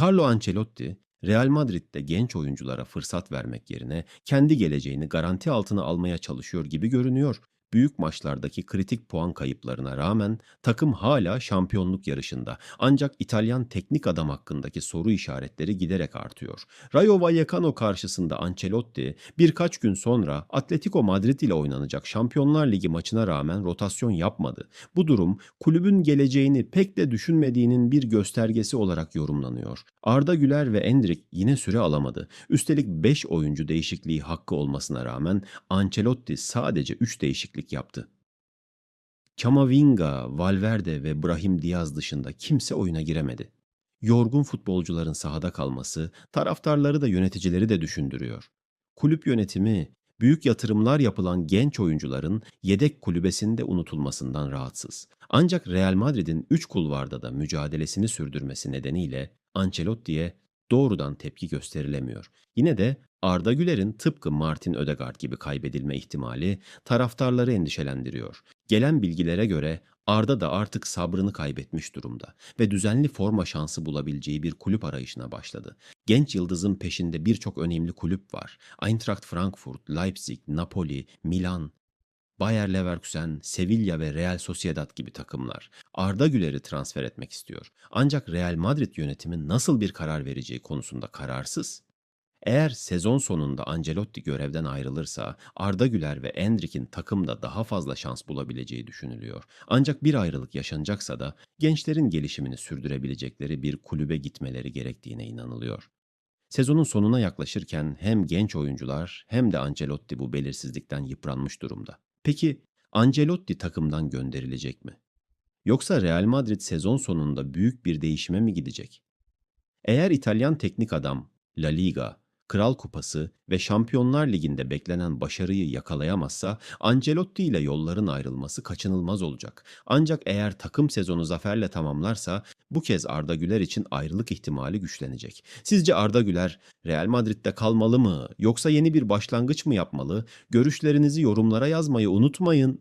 Carlo Ancelotti, Real Madrid'de genç oyunculara fırsat vermek yerine kendi geleceğini garanti altına almaya çalışıyor gibi görünüyor. Büyük maçlardaki kritik puan kayıplarına rağmen takım hala şampiyonluk yarışında. Ancak İtalyan teknik adam hakkındaki soru işaretleri giderek artıyor. Rayo Vallecano karşısında Ancelotti birkaç gün sonra Atletico Madrid ile oynanacak Şampiyonlar Ligi maçına rağmen rotasyon yapmadı. Bu durum kulübün geleceğini pek de düşünmediğinin bir göstergesi olarak yorumlanıyor. Arda Güler ve Endrick yine süre alamadı. Üstelik 5 oyuncu değişikliği hakkı olmasına rağmen Ancelotti sadece 3 değişiklik yaptı. Camavinga, Valverde ve Brahim Diaz dışında kimse oyuna giremedi. Yorgun futbolcuların sahada kalması taraftarları da yöneticileri de düşündürüyor. Kulüp yönetimi büyük yatırımlar yapılan genç oyuncuların yedek kulübesinde unutulmasından rahatsız. Ancak Real Madrid'in 3 kulvarda da mücadelesini sürdürmesi nedeniyle Ancelotti'ye doğrudan tepki gösterilemiyor. Yine de Arda Güler'in tıpkı Martin Ödegaard gibi kaybedilme ihtimali taraftarları endişelendiriyor. Gelen bilgilere göre Arda da artık sabrını kaybetmiş durumda ve düzenli forma şansı bulabileceği bir kulüp arayışına başladı. Genç yıldızın peşinde birçok önemli kulüp var. Eintracht Frankfurt, Leipzig, Napoli, Milan, Bayer Leverkusen, Sevilla ve Real Sociedad gibi takımlar Arda Güler'i transfer etmek istiyor. Ancak Real Madrid yönetimi nasıl bir karar vereceği konusunda kararsız. Eğer sezon sonunda Ancelotti görevden ayrılırsa Arda Güler ve Endrick'in takımda daha fazla şans bulabileceği düşünülüyor. Ancak bir ayrılık yaşanacaksa da gençlerin gelişimini sürdürebilecekleri bir kulübe gitmeleri gerektiğine inanılıyor. Sezonun sonuna yaklaşırken hem genç oyuncular hem de Ancelotti bu belirsizlikten yıpranmış durumda. Peki Ancelotti takımdan gönderilecek mi? Yoksa Real Madrid sezon sonunda büyük bir değişime mi gidecek? Eğer İtalyan teknik adam La Liga, Kral Kupası ve Şampiyonlar Ligi'nde beklenen başarıyı yakalayamazsa Ancelotti ile yolların ayrılması kaçınılmaz olacak. Ancak eğer takım sezonu zaferle tamamlarsa bu kez Arda Güler için ayrılık ihtimali güçlenecek. Sizce Arda Güler Real Madrid'de kalmalı mı yoksa yeni bir başlangıç mı yapmalı? Görüşlerinizi yorumlara yazmayı unutmayın.